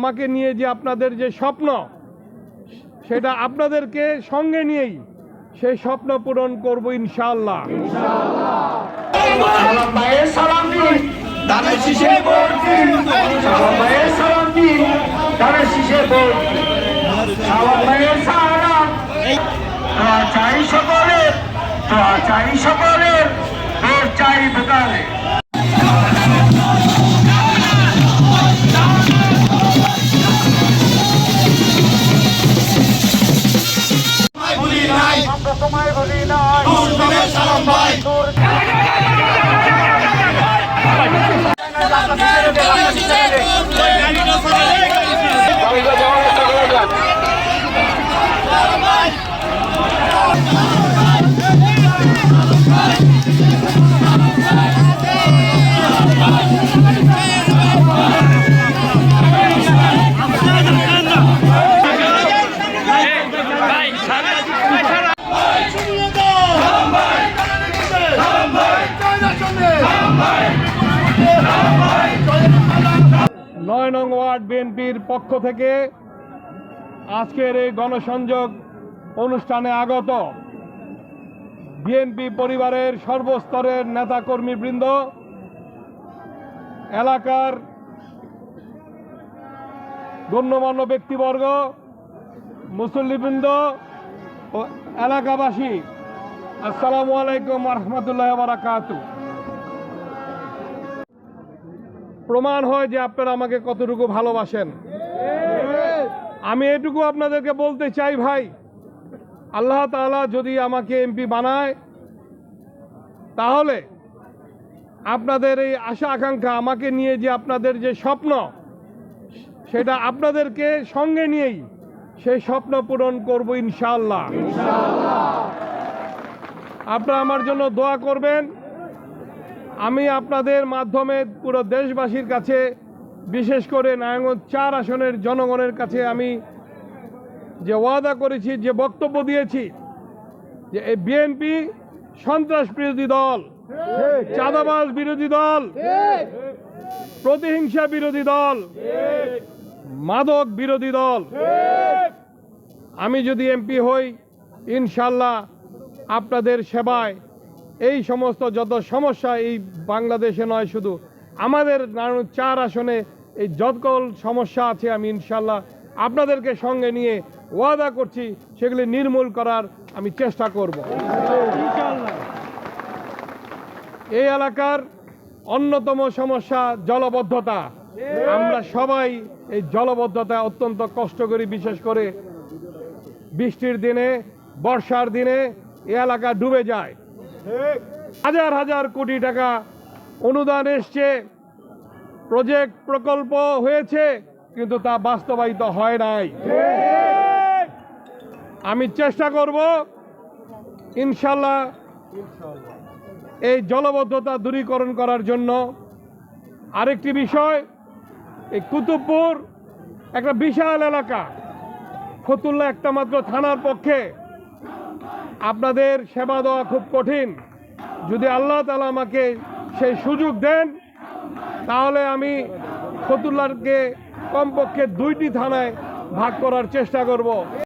আমাকে নিয়ে যে আপনাদের যে স্বপ্ন, সেটা আপনাদেরকে সঙ্গে নিয়েই সেই স্বপ্ন পূরণ করব ইনশাআল্লাহ। সালাম ভাইয়ের সালাম দিন। নয় নং ওয়ার্ড বিএনপির পক্ষ থেকে আজকের এই গণসংযোগ অনুষ্ঠানে আগত বিএনপি পরিবারের সর্বস্তরের নেতাকর্মীবৃন্দ, এলাকার গণ্যমান্য ব্যক্তিবর্গ, মুসল্লিবৃন্দ ও এলাকাবাসী, আসসালামু আলাইকুম রহমতুল্লাহ বারাকাতু প্রমাণ হয় যে আপনারা আমাকে কতটুকু ভালোবাসেন। আমি এটুকু আপনাদেরকে বলতে চাই ভাই, আল্লাহ তাআলা যদি আমাকে এমপি বানায়, তাহলে আপনাদের এই আশা আকাঙ্ক্ষা আমাকে নিয়ে যে আপনাদের যে স্বপ্ন, সেটা আপনাদেরকে সঙ্গে নিয়েই সেই স্বপ্ন পূরণ করব ইনশাআল্লাহ। আপনারা আমার জন্য দোয়া করবেন। আমি আপনাদের মাধ্যমে পুরো দেশবাসীর কাছে, বিশেষ করে নারায়ণগঞ্জ চার আসনের জনগণের কাছে আমি যে ওয়াদা করেছি, যে বক্তব্য দিয়েছি, যে এই বিএনপি সন্ত্রাস বিরোধী দল, চাঁদাবাজ বিরোধী দল, প্রতিহিংসা বিরোধী দল, মাদক বিরোধী দল, আমি যদি এমপি হই, ইনশাল্লাহ আপনাদের সেবায় এই সমস্ত যত সমস্যা এই বাংলাদেশে নয়, শুধু আমাদের নারায়ণ চার আসনে এই যতকল সমস্যা আছে, আমি ইনশাল্লাহ আপনাদেরকে সঙ্গে নিয়ে ওয়াদা করছি, সেগুলি নির্মূল করার আমি চেষ্টা করব। এই এলাকার অন্যতম সমস্যা জলবদ্ধতা। আমরা সবাই এই জলবদ্ধতা অত্যন্ত কষ্ট করি, বিশেষ করে বৃষ্টির দিনে, বর্ষার দিনে, এই এলাকা ডুবে যায়। হাজার হাজার কোটি টাকা অনুদান এসছে। প্রজেক্ট প্রকল্প হয়েছে, কিন্তু তা বাস্তবায়িত হয় নাই। আমি চেষ্টা করব, ইনশাল্লাহ এই জলবদ্ধতা দূরীকরণ করার জন্য। আরেকটি বিষয়, এই কুতুবপুর একটা বিশাল এলাকা। ফতুল্লা একটা মাত্র থানার পক্ষে। আপনাদের সেবা দেওয়া খুব কঠিন। যদি আল্লাহ তালা আমাকে সেই সুযোগ দেন, তাহলে আমি ফতুল্লাহকে কমপক্ষে দুইটি থানায় ভাগ করার চেষ্টা করব।